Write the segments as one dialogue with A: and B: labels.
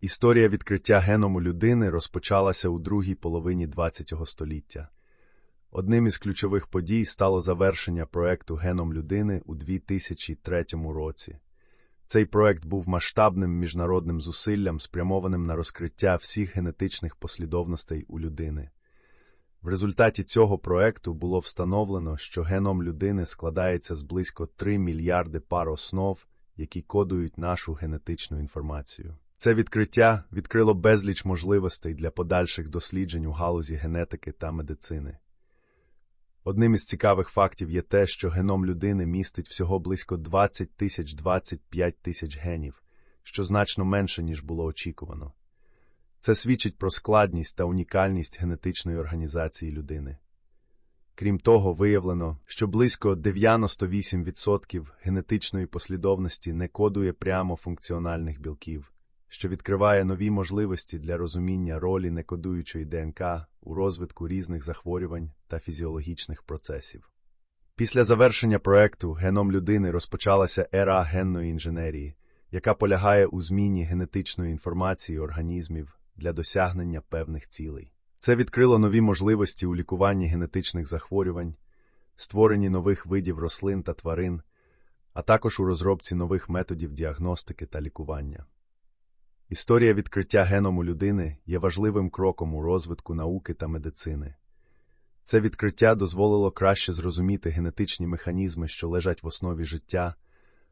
A: Історія відкриття геному людини розпочалася у другій половині ХХ століття. Одним із ключових подій стало завершення проекту Геном людини у 2003 році. Цей проект був масштабним міжнародним зусиллям, спрямованим на розкриття всіх генетичних послідовностей у людини. В результаті цього проекту було встановлено, що геном людини складається з близько 3 мільярди пар основ, які кодують нашу генетичну інформацію. Це відкриття відкрило безліч можливостей для подальших досліджень у галузі генетики та медицини. Одним із цікавих фактів є те, що геном людини містить всього близько 20 тисяч 25 тисяч генів, що значно менше, ніж було очікувано. Це свідчить про складність та унікальність генетичної організації людини. Крім того, виявлено, що близько 98% генетичної послідовності не кодує прямо функціональних білків, що відкриває нові можливості для розуміння ролі некодуючої ДНК у розвитку різних захворювань та фізіологічних процесів. Після завершення проекту геном людини розпочалася ера генної інженерії, яка полягає у зміні генетичної інформації організмів для досягнення певних цілей. Це відкрило нові можливості у лікуванні генетичних захворювань, створенні нових видів рослин та тварин, а також у розробці нових методів діагностики та лікування. Історія відкриття геному людини є важливим кроком у розвитку науки та медицини. Це відкриття дозволило краще зрозуміти генетичні механізми, що лежать в основі життя,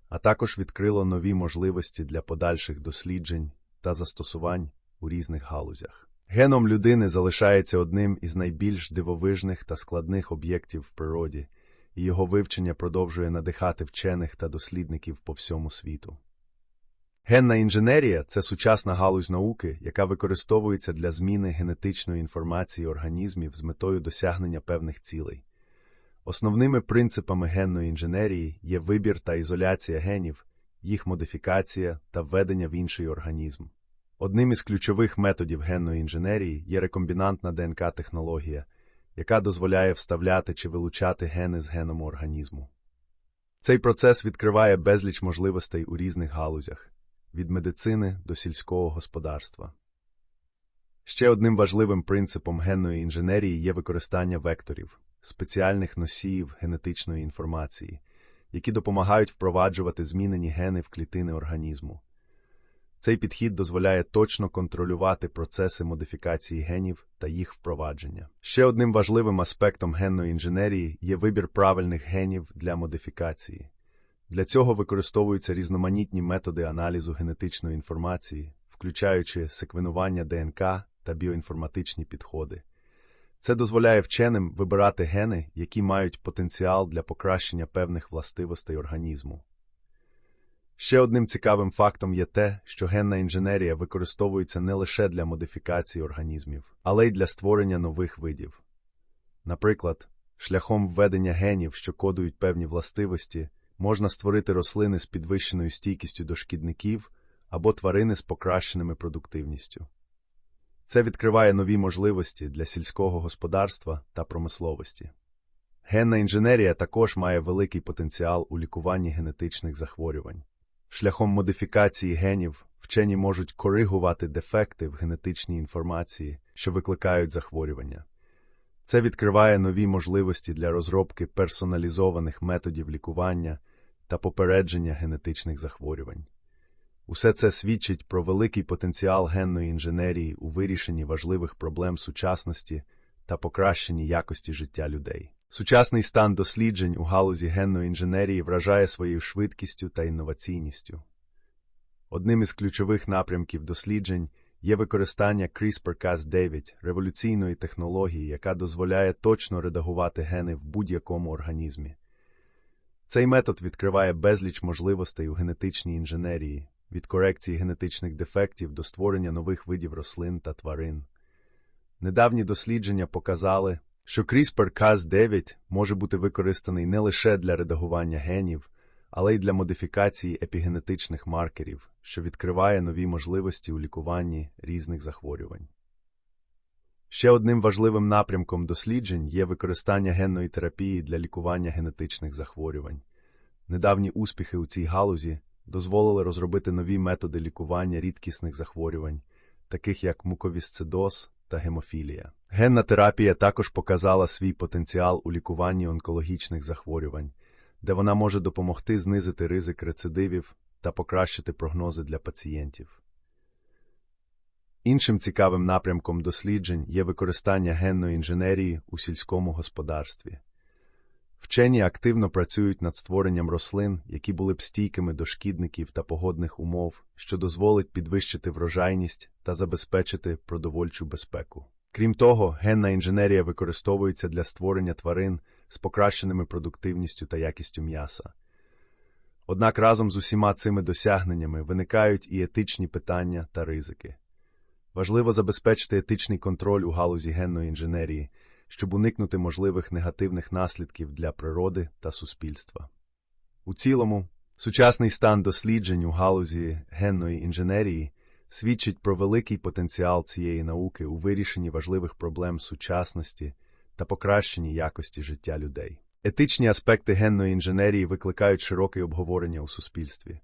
A: а також відкрило нові можливості для подальших досліджень та застосувань у різних галузях. Геном людини залишається одним із найбільш дивовижних та складних об'єктів в природі, і його вивчення продовжує надихати вчених та дослідників по всьому світу. Генна інженерія це сучасна галузь науки, яка використовується для зміни генетичної інформації організмів з метою досягнення певних цілей. Основними принципами генної інженерії є вибір та ізоляція генів, їх модифікація та введення в інший організм. Одним із ключових методів генної інженерії є рекомбінантна ДНК-технологія, яка дозволяє вставляти чи вилучати гени з геному організму. Цей процес відкриває безліч можливостей у різних галузях від медицини до сільського господарства. Ще одним важливим принципом генної інженерії є використання векторів, спеціальних носіїв генетичної інформації, які допомагають впроваджувати змінені гени в клітини організму. Цей підхід дозволяє точно контролювати процеси модифікації генів та їх впровадження. Ще одним важливим аспектом генної інженерії є вибір правильних генів для модифікації. Для цього використовуються різноманітні методи аналізу генетичної інформації, включаючи секвенування ДНК та біоінформатичні підходи. Це дозволяє вченим вибирати гени, які мають потенціал для покращення певних властивостей організму. Ще одним цікавим фактом є те, що генна інженерія використовується не лише для модифікації організмів, але й для створення нових видів. Наприклад, шляхом введення генів, що кодують певні властивості, можна створити рослини з підвищеною стійкістю до шкідників або тварини з покращеними продуктивністю. Це відкриває нові можливості для сільського господарства та промисловості. Генна інженерія також має великий потенціал у лікуванні генетичних захворювань. Шляхом модифікації генів вчені можуть коригувати дефекти в генетичній інформації, що викликають захворювання. Це відкриває нові можливості для розробки персоналізованих методів лікування та попередження генетичних захворювань. Усе це свідчить про великий потенціал генної інженерії у вирішенні важливих проблем сучасності та покращенні якості життя людей. Сучасний стан досліджень у галузі генної інженерії вражає своєю швидкістю та інноваційністю. Одним із ключових напрямків досліджень є використання CRISPR-Cas9 революційної технології, яка дозволяє точно редагувати гени в будь-якому організмі. Цей метод відкриває безліч можливостей у генетичній інженерії, від корекції генетичних дефектів до створення нових видів рослин та тварин. Недавні дослідження показали, що CRISPR-Cas9 може бути використаний не лише для редагування генів, але й для модифікації епігенетичних маркерів, що відкриває нові можливості у лікуванні різних захворювань. Ще одним важливим напрямком досліджень є використання генної терапії для лікування генетичних захворювань. Недавні успіхи у цій галузі дозволили розробити нові методи лікування рідкісних захворювань, таких як муковісцидоз та гемофілія. Генна терапія також показала свій потенціал у лікуванні онкологічних захворювань, де вона може допомогти знизити ризик рецидивів та покращити прогнози для пацієнтів. Іншим цікавим напрямком досліджень є використання генної інженерії у сільському господарстві. Вчені активно працюють над створенням рослин, які були б стійкими до шкідників та погодних умов, що дозволить підвищити врожайність та забезпечити продовольчу безпеку. Крім того, генна інженерія використовується для створення тварин з покращеними продуктивністю та якістю м'яса. Однак разом з усіма цими досягненнями виникають і етичні питання та ризики. Важливо забезпечити етичний контроль у галузі генної інженерії, щоб уникнути можливих негативних наслідків для природи та суспільства. У цілому, сучасний стан досліджень у галузі генної інженерії свідчить про великий потенціал цієї науки у вирішенні важливих проблем сучасності та покращенні якості життя людей. Етичні аспекти генної інженерії викликають широке обговорення у суспільстві.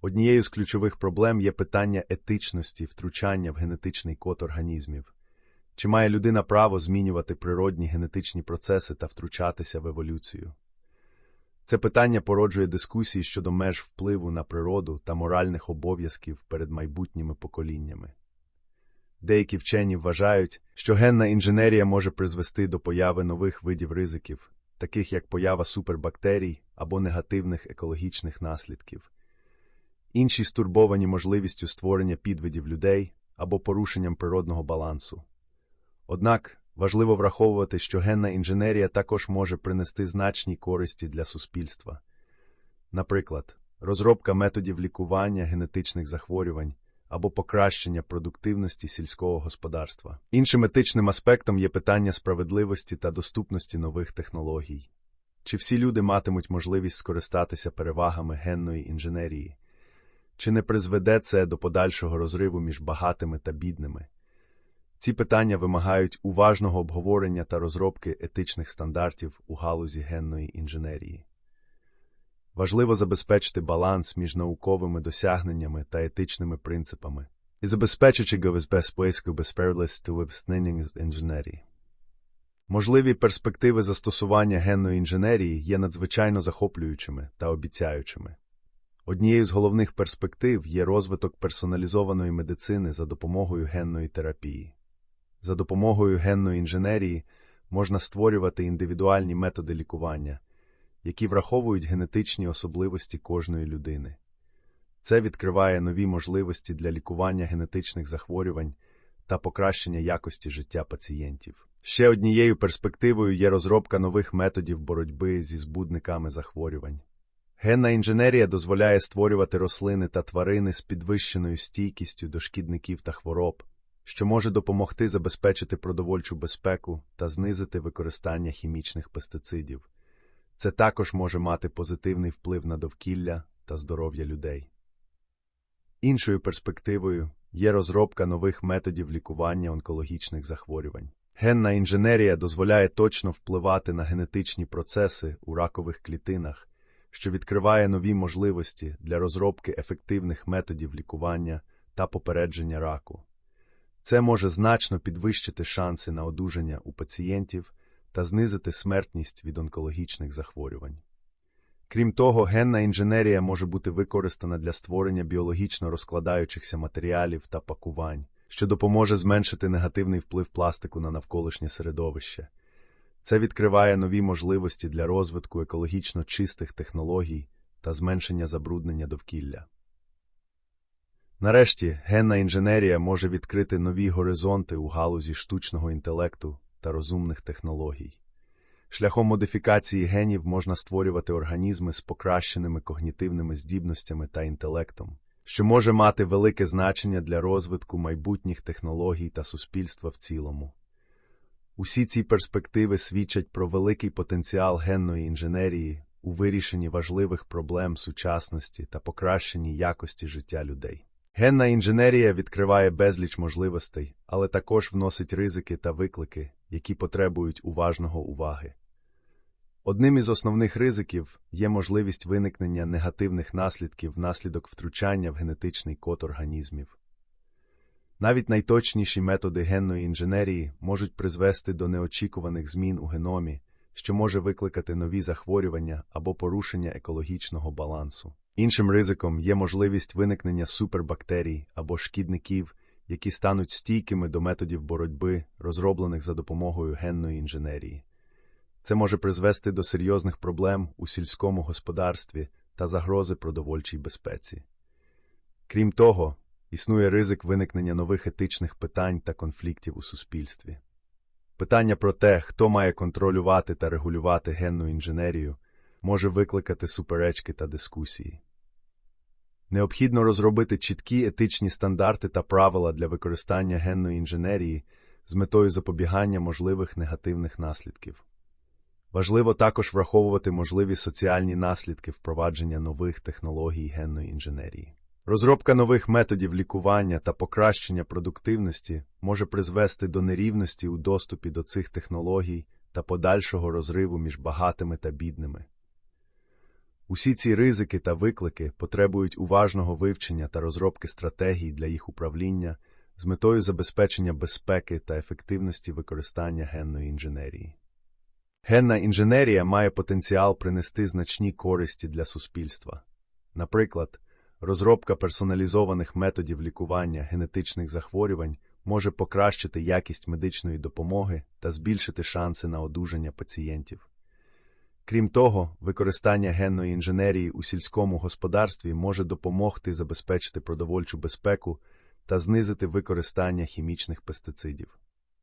A: Однією з ключових проблем є питання етичності втручання в генетичний код організмів. Чи має людина право змінювати природні генетичні процеси та втручатися в еволюцію? Це питання породжує дискусії щодо меж впливу на природу та моральних обов'язків перед майбутніми поколіннями. Деякі вчені вважають, що генна інженерія може призвести до появи нових видів ризиків, таких як поява супербактерій або негативних екологічних наслідків. Інші стурбовані можливістю створення підвидів людей або порушенням природного балансу. Однак важливо враховувати, що генна інженерія також може принести значні користі для суспільства. Наприклад, розробка методів лікування генетичних захворювань або покращення продуктивності сільського господарства. Іншим етичним аспектом є питання справедливості та доступності нових технологій. Чи всі люди матимуть можливість скористатися перевагами генної інженерії? Чи не призведе це до подальшого розриву між багатими та бідними? Ці питання вимагають уважного обговорення та розробки етичних стандартів у галузі генної інженерії. Важливо забезпечити баланс між науковими досягненнями та етичними принципами і забезпечити безпеку безпередності у інженерії. Можливі перспективи застосування генної інженерії є надзвичайно захоплюючими та обіцяючими. Однією з головних перспектив є розвиток персоналізованої медицини за допомогою генної терапії. За допомогою генної інженерії можна створювати індивідуальні методи лікування, які враховують генетичні особливості кожної людини. Це відкриває нові можливості для лікування генетичних захворювань та покращення якості життя пацієнтів. Ще однією перспективою є розробка нових методів боротьби зі збудниками захворювань. Генна інженерія дозволяє створювати рослини та тварини з підвищеною стійкістю до шкідників та хвороб, що може допомогти забезпечити продовольчу безпеку та знизити використання хімічних пестицидів. Це також може мати позитивний вплив на довкілля та здоров'я людей. Іншою перспективою є розробка нових методів лікування онкологічних захворювань. Генна інженерія дозволяє точно впливати на генетичні процеси у ракових клітинах, що відкриває нові можливості для розробки ефективних методів лікування та попередження раку. Це може значно підвищити шанси на одужання у пацієнтів та знизити смертність від онкологічних захворювань. Крім того, генна інженерія може бути використана для створення біологічно розкладаючихся матеріалів та пакувань, що допоможе зменшити негативний вплив пластику на навколишнє середовище. Це відкриває нові можливості для розвитку екологічно чистих технологій та зменшення забруднення довкілля. Нарешті, генна інженерія може відкрити нові горизонти у галузі штучного інтелекту та розумних технологій. Шляхом модифікації генів можна створювати організми з покращеними когнітивними здібностями та інтелектом, що може мати велике значення для розвитку майбутніх технологій та суспільства в цілому. Усі ці перспективи свідчать про великий потенціал генної інженерії у вирішенні важливих проблем сучасності та покращенні якості життя людей. Генна інженерія відкриває безліч можливостей, але також вносить ризики та виклики, які потребують уважного уваги. Одним із основних ризиків є можливість виникнення негативних наслідків внаслідок втручання в генетичний код організмів. Навіть найточніші методи генної інженерії можуть призвести до неочікуваних змін у геномі, що може викликати нові захворювання або порушення екологічного балансу. Іншим ризиком є можливість виникнення супербактерій або шкідників, які стануть стійкими до методів боротьби, розроблених за допомогою генної інженерії. Це може призвести до серйозних проблем у сільському господарстві та загрози продовольчій безпеці. Крім того, існує ризик виникнення нових етичних питань та конфліктів у суспільстві. Питання про те, хто має контролювати та регулювати генну інженерію, може викликати суперечки та дискусії. Необхідно розробити чіткі етичні стандарти та правила для використання генної інженерії з метою запобігання можливих негативних наслідків. Важливо також враховувати можливі соціальні наслідки впровадження нових технологій генної інженерії. Розробка нових методів лікування та покращення продуктивності може призвести до нерівності у доступі до цих технологій та подальшого розриву між багатими та бідними. Усі ці ризики та виклики потребують уважного вивчення та розробки стратегій для їх управління з метою забезпечення безпеки та ефективності використання генної інженерії. Генна інженерія має потенціал принести значні користі для суспільства. Наприклад, розробка персоналізованих методів лікування генетичних захворювань може покращити якість медичної допомоги та збільшити шанси на одужання пацієнтів. Крім того, використання генної інженерії у сільському господарстві може допомогти забезпечити продовольчу безпеку та знизити використання хімічних пестицидів.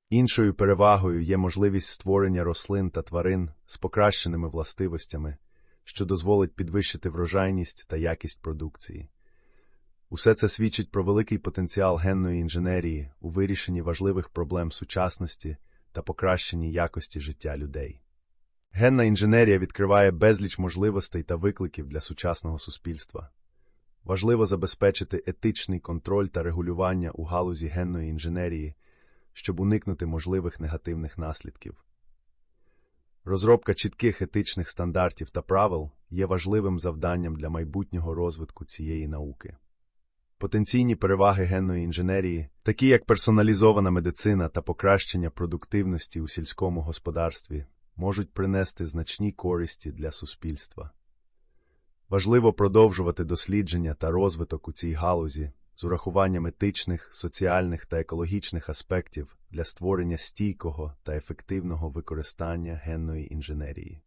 A: Іншою перевагою є можливість створення рослин та тварин з покращеними властивостями, що дозволить підвищити врожайність та якість продукції. Усе це свідчить про великий потенціал генної інженерії у вирішенні важливих проблем сучасності та покращенні якості життя людей. Генна інженерія відкриває безліч можливостей та викликів для сучасного суспільства. Важливо забезпечити етичний контроль та регулювання у галузі генної інженерії, щоб уникнути можливих негативних наслідків. Розробка чітких етичних стандартів та правил є важливим завданням для майбутнього розвитку цієї науки. Потенційні переваги генної інженерії, такі як персоналізована медицина та покращення продуктивності у сільському господарстві, можуть принести значні користі для суспільства. Важливо продовжувати дослідження та розвиток у цій галузі з урахуванням етичних, соціальних та екологічних аспектів для створення стійкого та ефективного використання генної інженерії.